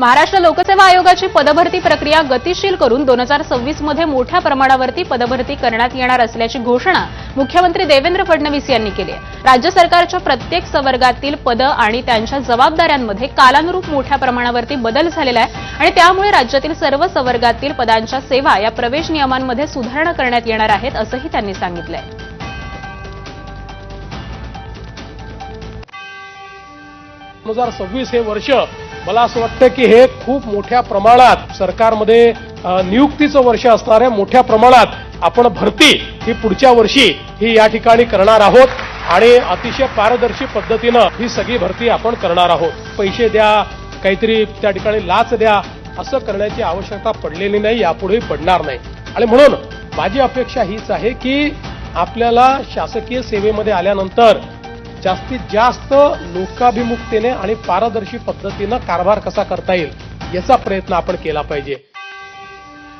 महाराष्ट्र लोकसेवा आयोगाची पदभरती प्रक्रिया गतिशील करून दोन हजार सव्वीसमध्ये मोठ्या प्रमाणावरती पदभरती करण्यात येणार असल्याची घोषणा मुख्यमंत्री देवेंद्र फडणवीस यांनी केली आहे. राज्य सरकारच्या प्रत्येक संवर्गातील पदं आणि त्यांच्या जबाबदाऱ्यांमध्ये कालानुरूप मोठ्या प्रमाणावरती बदल झालेला आहे आणि त्यामुळे राज्यातील सर्व संवर्गातील पदांच्या सेवा या प्रवेश नियमांमध्ये सुधारणा करण्यात येणार आहेत असंही त्यांनी सांगितलंय. दोन हजार सव्वीस हे वर्ष मला असं वाटतं की हे खूप मोठ्या प्रमाणात सरकारमध्ये नियुक्तीचं वर्ष असणाऱ्या मोठ्या प्रमाणात आपण भरती ही पुढच्या वर्षी ही या ठिकाणी करणार आहोत आणि अतिशय पारदर्शी पद्धतीनं ही सगळी भरती आपण करणार आहोत. पैसे द्या काहीतरी त्या ठिकाणी लाच द्या असं करण्याची आवश्यकता पडलेली नाही यापुढेही पडणार नाही. आणि म्हणून माझी अपेक्षा हीच आहे की आपल्याला शासकीय सेवेमध्ये आल्यानंतर जास्तीत जास्त लोकाभिमुखतेने आणि पारदर्शी पद्धतीनं कारभार कसा करता येईल याचा प्रयत्न आपण केला पाहिजे.